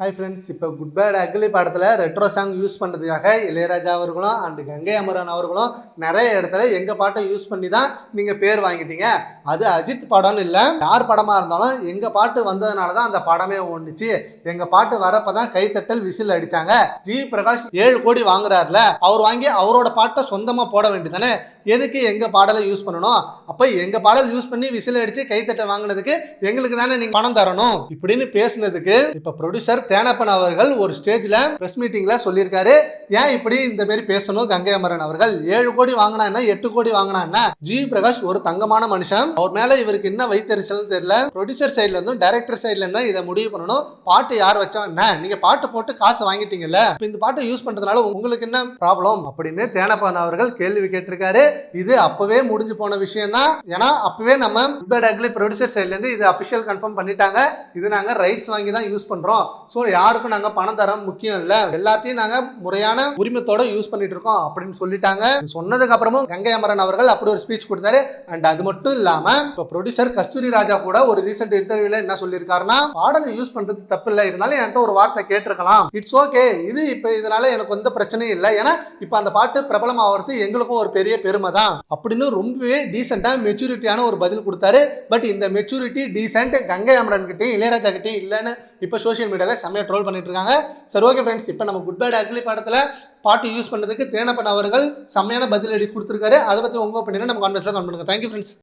Hi friends இப்போ good bad ugly படத்தில் retro song use பண்ணுறதுக்காக இளையராஜா அவர்களும் அண்டு கங்கை அமரன் அவர்களும் நிறைய இடத்துல எங்கள் பாட்டை யூஸ் பண்ணி தான் நீங்கள் பேர் வாங்கிட்டீங்க. அது அஜித் படம்னு இல்லை. யார் படமாக இருந்தாலும் எங்கள் பாட்டு வந்ததுனால தான் அந்த படமே ஒன்றுச்சு எங்கள் பாட்டு வரப்போ தான் கைத்தட்டல் விசில் அடித்தாங்க ஜி பிரகாஷ் ஏழு கோடி வாங்குறாருல. அவர் வாங்கி அவரோட பாட்டை சொந்தமாக போட வேண்டியதானே எதுக்கு எங்கள் பாடலை யூஸ் பண்ணணும்? அப்போ எங்கள் பாடல் யூஸ் பண்ணி விசில் அடித்து கைத்தட்டை வாங்கினதுக்கு எங்களுக்கு தானே நீங்கள் பணம் தரணும்? இப்படின்னு பேசுனதுக்கு இப்போ ப்ரொடியூசர் தேனப்பன் அவர்கள் ஒரு ஸ்டேஜில் ப்ரெஸ் மீட்டிங்கில் சொல்லியிருக்காரு. ஏன் இப்படி இந்த மாரி பேசணும்? கங்கை அமரன் அவர்கள் ஏழு கோடி வாங்கினா என்ன? எட்டு கோடி வாங்கினா என்ன? ஜி. பிரகாஷ் ஒரு தங்கமான மனுஷன். அவர் மேல இவருக்கு என்ன வைத்தறிச்சல் தெரியல. ப்ரொடியூசர் சைட்ல இருந்தும் டைரக்டர் சைட்ல இருந்தும் இதை முடிவு பண்ணணும். பாட்டு யார் வச்சா என்ன? நீங்க பாட்டு போட்டு காசு வாங்கிட்டீங்கல்ல. இந்த பாட்டை யூஸ் பண்றதுனால உங்களுக்கு என்ன ப்ராப்ளம் அப்படின்னு தேனப்பன் அவர்கள் கேள்வி கேட்டிருக்காரு. இது அப்பவே முடிஞ்சு போன விஷயம் தான் ஏன்னா அப்பவே நம்ம குட் அக்லி ப்ரொடியூசர் சைட்லேருந்து இது அஃபிஷியல் கன்ஃபார்ம் பண்ணிட்டாங்க. இது நாங்கள் ரைட்ஸ் வாங்கி தான் யூஸ் பண்றோம். ஸோ யாருக்கும் நாங்க பணம் தரம் முக்கியம் இல்ல. எல்லாத்தையும் நாங்க முறையான உரிமத்தோட யூஸ் பண்ணிட்டு இருக்கோம் அப்படின்னு சொல்லிட்டாங்க. சொன்னதுக்கு அப்புறமும் கங்கை அமரன் அவர்கள் அப்படி ஒரு ஸ்பீச் கொடுத்தாரு. அண்ட் அது மட்டும் இல்லாம இப்போ ப்ரொடியூசர் கஸ்தூரி ராஜா கூட ஒரு ரீசெண்ட் இன்டர்வியூல என்ன சொல்லியிருக்காருன்னா பாடலை யூஸ் பண்றது தப்பு இல்லை. இருந்தாலும் என்கிட்ட ஒரு வார்த்தை கேட்டிருக்கலாம். இட்ஸ் ஓகே இது இப்போ இதனால எனக்கு எந்த பிரச்சனையும் இல்லை. ஏன்னா இப்போ அந்த பாட்டு பிரபலம் ஆகிறது எங்களுக்கும் ஒரு பெரிய பெருமை. தான் அப்படின்னு ரொம்பவே டீசெண்டாக மெச்சூரிட்டியான ஒரு பதில் கொடுத்தாரு. பட் இந்த மெச்சூரிட்டி டீசென்ட் கங்கை அமரன் கிட்டையும் இளையராஜா கிட்டையும் இல்லைன்னு இப்போ சோஷியல் மீடியாவில் செம்மையாக ட்ரோல் பண்ணிட்டு இருக்காங்க. சரி ஓகே ஃப்ரெண்ட்ஸ் இப்போ நம்ம குட் பேட் அக்லி படத்தில் பாட்டு யூஸ் பண்ணதுக்கு தேனப்பன் அவர்கள் செம்மையான பதிலடி கொடுத்துருக்காரு. அதை பற்றி உங்கள் ஒப்பீனியனை நம்ம கான்வெர்ஸில் கமெண்ட் பண்ணுங்க. Thank you friends